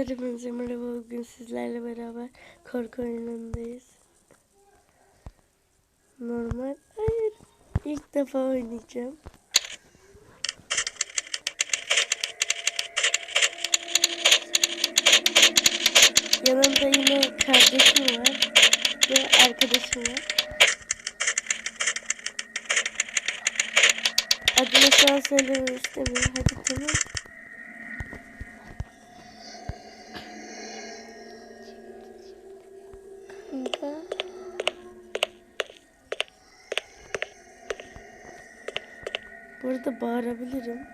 Arkadaşlar hepinize merhaba. Bugün sizlerle beraber korku oyunundayız. Normal. Hayır. İlk defa oynayacağım. Yanımda yine kardeşim var. Ve arkadaşım var. Adını şu an söylemek istemiyorum. Hadi tamam. Burada bağırabilirim.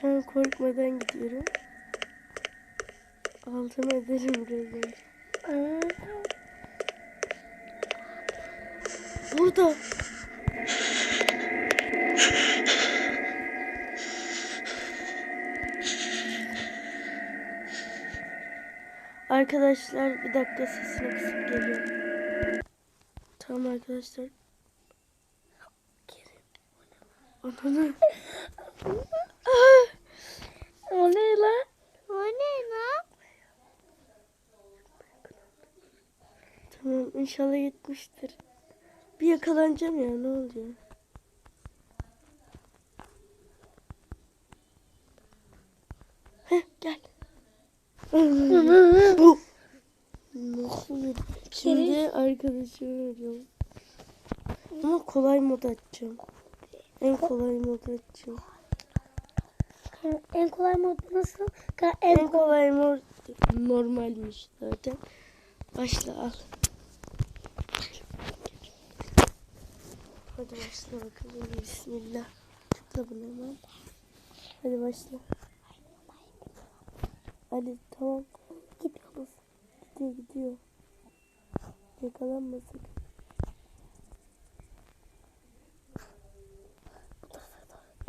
Şu an korkmadan gidiyorum. Altıma ederim. Aa. Burada. Arkadaşlar bir dakika sesini kısıp geliyorum. Tamam arkadaşlar. Ananı. O ne lan? O ne lan? Tamam inşallah gitmiştir. Bir yakalanacağım ya ne oluyor? Heh gel. Bu. Nasıl bir... Şimdi arkadaşımı arıyorum. Ama kolay mod açacağım. En kolay mod açacağım. En kolay mod nasıl? En En kolay mod normalmiş zaten. Başla al. Hadi başla bakalım. Bismillah. Tıkla bunu hemen. Hadi başla. Hadi tamam. gidiyoruz. Gidiyor gidiyor. Yakalanmasın.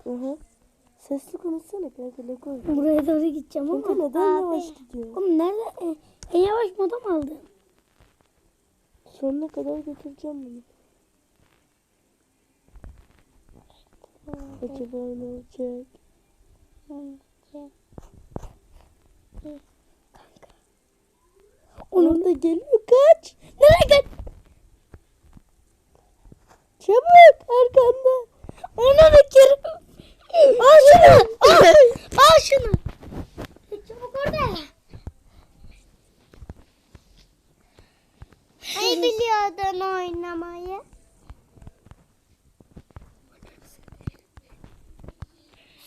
Aha. Sesli konuşsana kanka ne. Buraya doğru gideceğim ama. Kanka neden Abi, yavaş gidiyor? Oğlum nerede? En, en yavaş moda mı aldın? Sonuna kadar götüreceğim bunu. Acaba ne olacak? Onun da geliyor kaç. Nereye git? Çabuk arkanda. Ona da kere. Al şunu. Al, al şunu. Çabuk orada. Ay biliyordun oynamayı.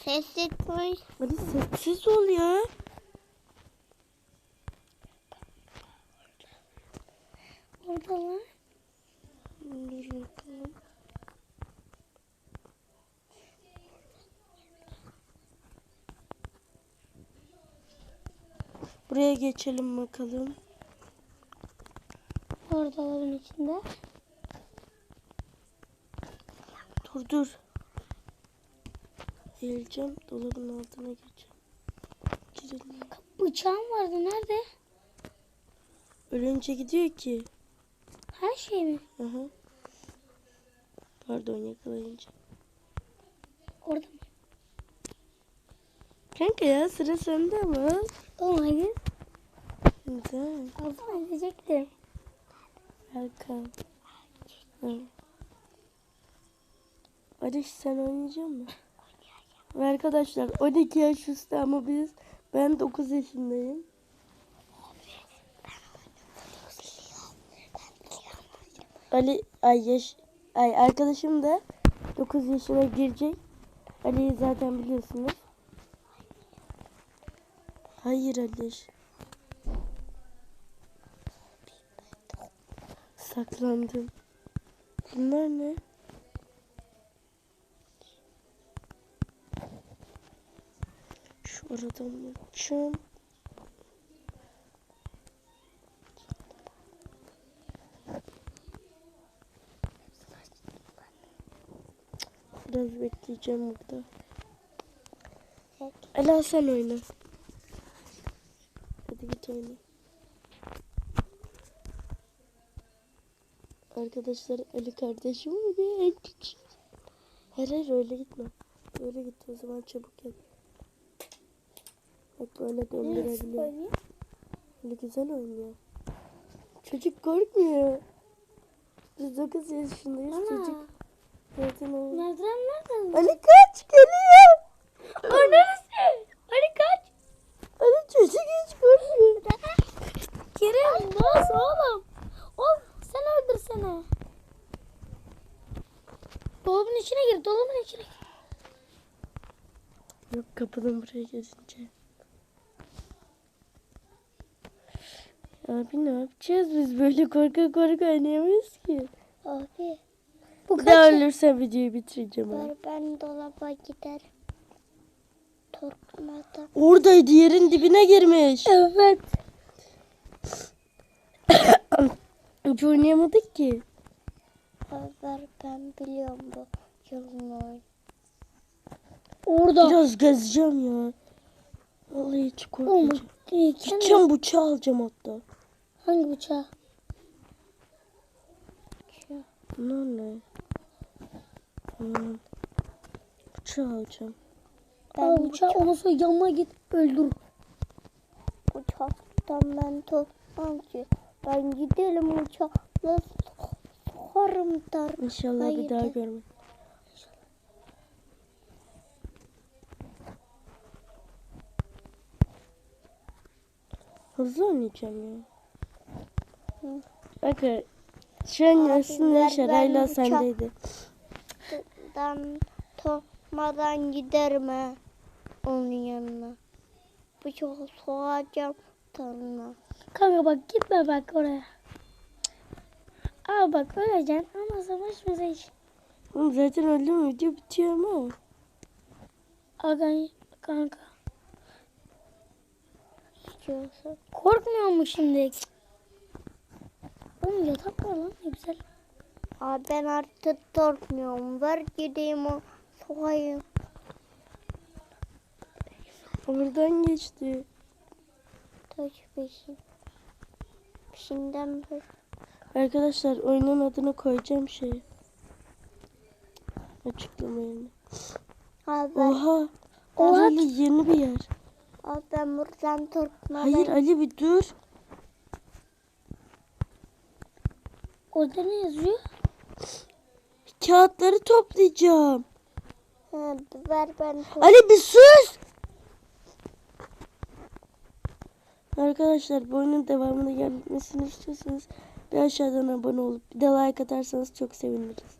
Sessiz konuş. Hadi sessiz ol ya. Orada lan. Dur bakalım. Buraya geçelim bakalım. Orada dolabın içinde. Dur dur. Eğileceğim. Dolabın altına geçeceğim. Girelim. Bıçağım vardı nerede? Ölünce gidiyor ki. Her şey mi? Aha. Pardon yakalayınca. Orada mı? Kanka ya sıra sende ama. Oğlum hadi. Güzel. Alsana edecektim. Erkan. Hı. Barış sen oynayacak mısın? Arkadaşlar 12 yaş üstü ama biz ben 9 yaşındayım. Ali ay yaş ay arkadaşım da 9 yaşına girecek. Ali'yi zaten biliyorsunuz. Hayır Ali. Saklandım. Bunlar ne? Şu aradan bakacağım. Biraz bekleyeceğim burada. Ela sen oyna. Hadi git oyna. Arkadaşlar Ali kardeşim diye en küçük. Hayır hayır öyle gitme. Öyle git o zaman çabuk gel. Bak böyle döndürebiliyor. Öyle güzel oynuyor. Çocuk korkmuyor. Biz 9 yaşındayız Ana. çocuk. Zaten o. Merdiven nereden? Ali kaç geliyor. Neresi? Ali kaç. Ali çocuk hiç korkmuyor. Kerem bas oğlum. Oğlum sen öldürsene. Dolabın içine gir. Yok kapıdan buraya gelince. Abi ne yapacağız biz böyle korka korka oynayamayız ki. Abi. Bu daha kaç? ölürsem videoyu bitireceğim abi. Ben dolaba giderim. Korkmadan. Oradaydı yerin dibine girmiş. Evet. Hiç oynayamadık ki. Ver ben biliyorum bu oyunu. Orada. Biraz gezeceğim ya. Vallahi hiç korkmayacağım. sen Gideceğim bıçağı alacağım hatta. Hangi bıçağı? Bunlar ne? Hmm. Bıçağı alacağım. Al bıçağı ondan sonra yanına git öldür. Uçaktan ben tutmam ki. Ben gidelim uçakla sokarım dar. İnşallah bir Hayır daha de. görmem. Hızlı oynayacağım ya. Hı. Bakın Abi aslında Şarayla sendeydi. Ben tutmadan giderim ha. Onun yanına. Bıçağı sokacağım tanrına. Kanka bak gitme bak oraya. Aa bak öleceksin ama savaşmaza hiç. Oğlum zaten öldüm video bitiyor ama. Aga kanka. İstiyorsan. Korkmuyor mu şimdi? Oğlum yatak var lan ne güzel. Abi ben artık korkmuyorum. Ver gideyim o sokayım. Oradan geçti. Taş peşin. Peşinden bir. Arkadaşlar oyunun adını koyacağım şey. Açıklama yerine. Abi Oha. Oha. Yeni bir yer. Abi ben buradan korkmadan. Hayır Ali bir dur. Orada ne yazıyor? Kağıtları toplayacağım. Ha, ver ben Ali bir sus. Arkadaşlar bu oyunun devamını gelmesini istiyorsanız bir aşağıdan abone olup bir de like atarsanız çok seviniriz.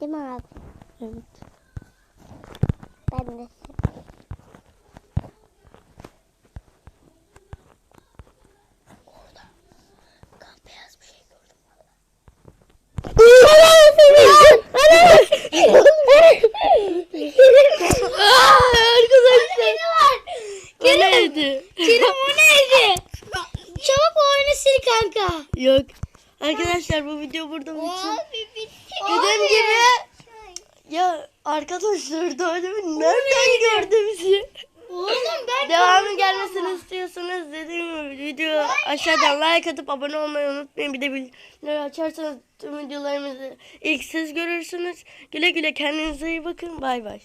Değil mi abi? Evet. Ben de. Kan beyaz bir şey gördüm. Arkadaşlar. O neydi? Kerem o neydi? Çabuk o oyunu sil kanka. Yok. Arkadaşlar bu video burada bitsin. Dediğim gibi ya arkadaşlar daha demin gördü bizi? Oğlum ben Devamı gelmesini istiyorsanız dediğim gibi video aşağıdan like atıp abone olmayı unutmayın. Bir de bildirimleri açarsanız tüm videolarımızı ilk siz görürsünüz. Güle güle kendinize iyi bakın. Bay bay.